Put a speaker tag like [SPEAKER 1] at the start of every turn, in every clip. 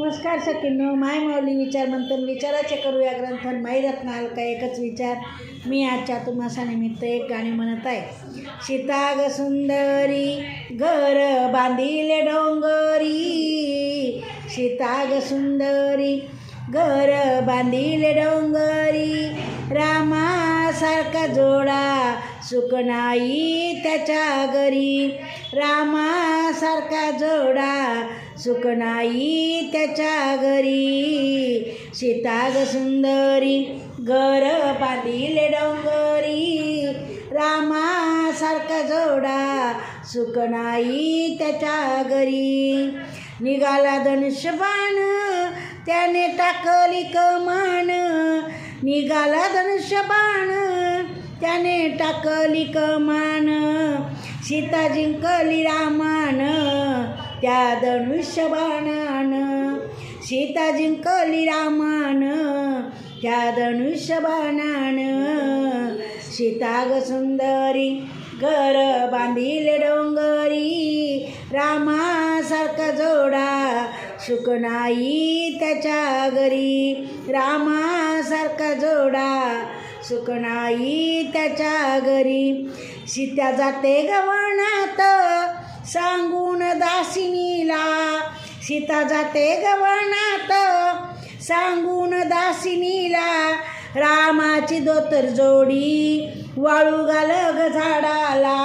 [SPEAKER 1] नमस्कार सखींनो माय माऊली विचार मंथन विचाराचे करूया ग्रंथन. माई रत्नाल का एकच विचार. मी आजच्या तुम्हासानिमित्त एक गाणी म्हणत आहे. सीता ग सुंदरी घर बांधिले डोंगरी. सीता ग सुंदरी घर बांधिले डोंगरी. रामासारखा जोडा सुकनाई त्याच्या घरी. रामासारखा जोडा सुख नाही त्याच्या घरी. सीताग सुंदरी घर बांधिले डोंगरी. रामासारखा जोडा सुख नाही त्याच्या घरी. निघाला धनुष्यबाण त्याने टाकली कमान. निघाला धनुष्यबाण त्याने टाकली कमान. सीता जिंकली रामान. त्या धनुष्यबाणान सीता जिंकली रामान. त्या धनुष्यबाणान सीता ग सुंदरी घर बांधिले डोंगरी. रामासारखा जोडा सुख नाही त्याच्या घरी. रामासारखा जोडा सुख नाही त्याच्या घरी. सीता जाते गवनात. सांगून दासिनीला सीता जाते गवणात सांगून दासिनीला रामाची दोतर जोडी वाळू घाल ग झाडाला.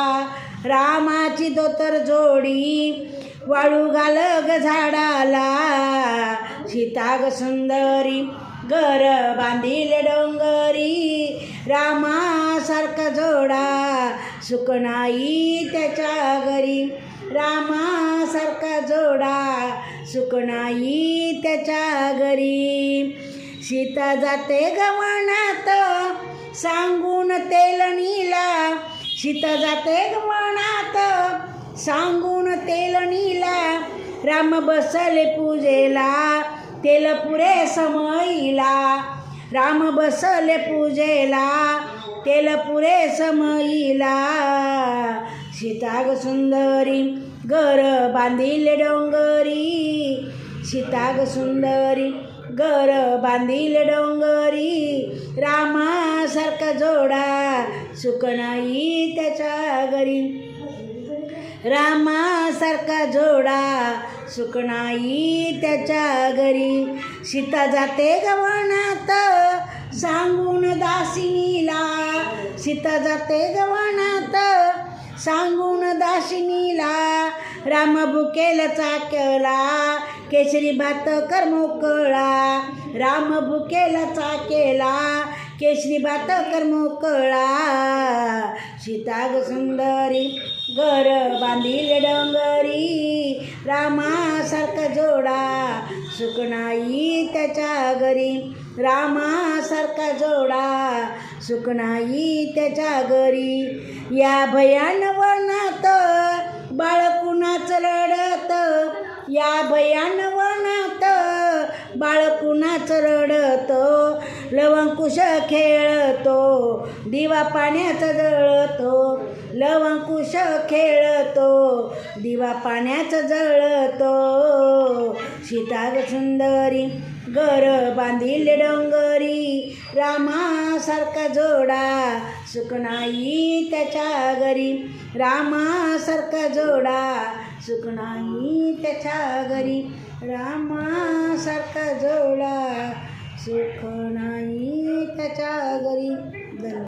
[SPEAKER 1] रामाची दोतर जोडी वाळू घाल ग झाडाला. सीता ग सुंदरी घर बांधिले डोंगरी. रामासारखा जोडा सुकनाई त्याच्या घरी. रामासारखा जोडा सुकणाई त्याच्या घरी. सीता जाते गमनात सांगून तेलनीला सीता जाते गमनात सांगून तेलनीला राम बसले पूजेला तेल पुरे समईला. राम बसले पूजेला तेल पुरे समईला. सीताग ग सुंदरी घर बांधिले डोंगरी. सीताग सुंदरी घर बांधिले डोंगरी. रामासारखा जोडा सुकणाई त्याच्या घरी. रामासारखा जोडा सुकणाई त्याच्या घरी. सीता जाते गवनात सांगून दासिनीला. सीता जाते गवनात सांगून दाशिनीला राम भुकेल चाकला केशरी भात कर मोकळा. राम भुकेल चाकेला केशरी भात कर मोकळा. सीता सुंदरी घर बांधिले डोंगरी रामासारखा जोडा. सुख नाही त्याच्या घरी. रामासारखा जोडा सुख नाही त्याच्या घरी. या भयान वनात बाळकुणाच रडत या भयान वनात बाळकुणाच रडतो. लवंकुश खेळतो दिवा पाण्याचा जळतो. लवंकुश खेळतो दिवा पाण्याचा जळतो. सीता सुंदरी घर बांधिले डोंगरी रामासारखा जोडा सुकणाई त्याच्या घरी. रामासारखा जोडा सुकणाई त्याच्या घरी. रामासारखा जोडा सुख त्याच्या घरी.